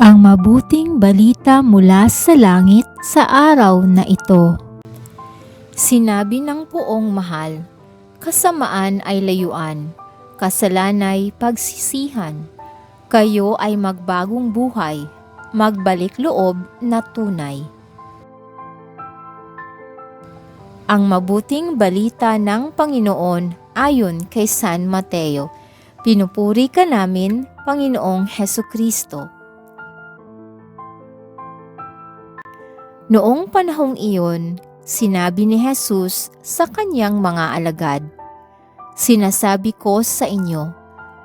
Ang mabuting balita mula sa langit sa araw na ito. Sinabi ng poong mahal, kasamaan ay layuan, kasalanay pagsisihan. Kayo ay magbagong buhay, magbalik loob na tunay. Ang mabuting balita ng Panginoon ayon kay San Mateo. Pinupuri ka namin, Panginoong Heso Kristo. Noong panahong iyon, sinabi ni Jesus sa kanyang mga alagad, Sinasabi ko sa inyo,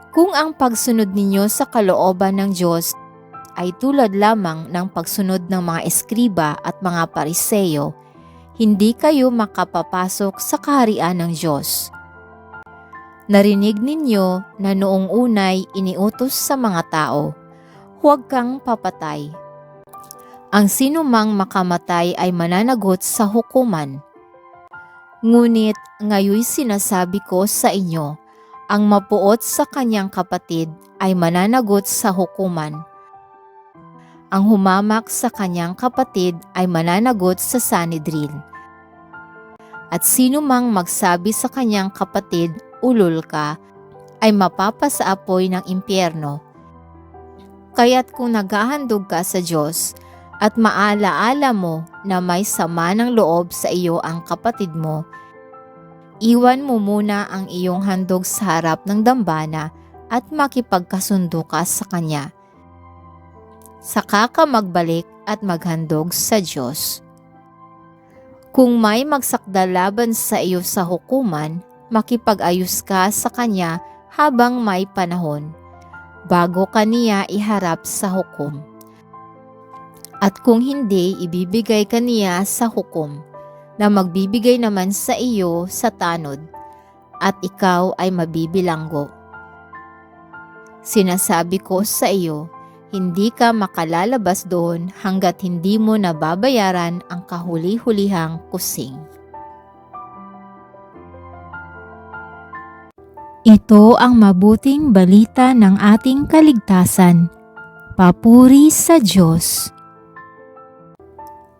kung ang pagsunod ninyo sa kalooban ng Diyos ay tulad lamang ng pagsunod ng mga eskriba at mga pariseyo, hindi kayo makapapasok sa kaharian ng Diyos. Narinig ninyo na noong unay iniutos sa mga tao, huwag kang papatay. Ang sinumang makamatay ay mananagot sa hukuman. Ngunit ngayoy sinasabi ko sa inyo, ang mapuot sa kanyang kapatid ay mananagot sa hukuman. Ang humamak sa kanyang kapatid ay mananagot sa Sanedrin. At sino mang magsabi sa kanyang kapatid, ulol ka, ay mapapasaapoy ng impyerno. Kaya't kung naghahandog ka sa Diyos at maalaala mo na may sama ng loob sa iyo ang kapatid mo, iwan mo muna ang iyong handog sa harap ng dambana at makipagkasundo ka sa Kanya. Saka ka magbalik at maghandog sa Diyos. Kung may magsakda laban sa iyo sa hukuman, makipag-ayos ka sa kanya habang may panahon, bago kaniya iharap sa hukom. At kung hindi, ibibigay kaniya sa hukom, na magbibigay naman sa iyo sa tanod, at ikaw ay mabibilanggo. Sinasabi ko sa iyo, hindi ka makalalabas doon hanggat hindi mo nababayaran ang kahuli-hulihang kusing. Ito ang mabuting balita ng ating kaligtasan. Papuri sa Diyos.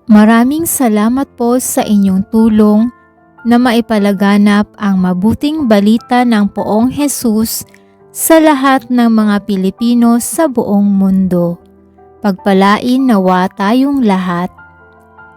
Maraming salamat po sa inyong tulong na maipalaganap ang mabuting balita ng poong Jesus sa lahat ng mga Pilipino sa buong mundo. Pagpalain nawa tayong lahat.